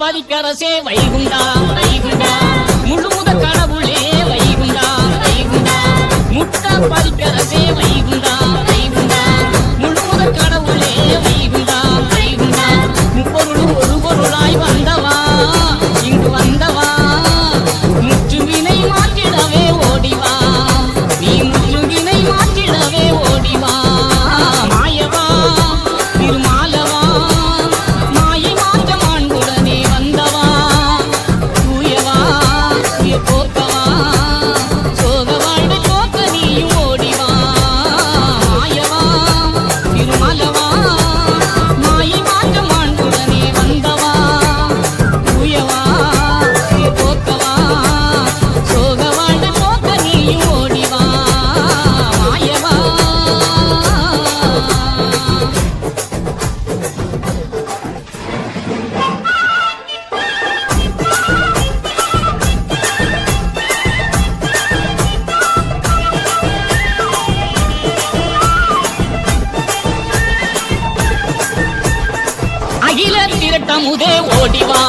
பதிக்கரசே வைகுண்டா வைகுண்டா. முழுமுத கடவுளே வைகுண்டா வைகுண்டா. முட்ட பதிக்கரசே தமுதே ஓடிவா.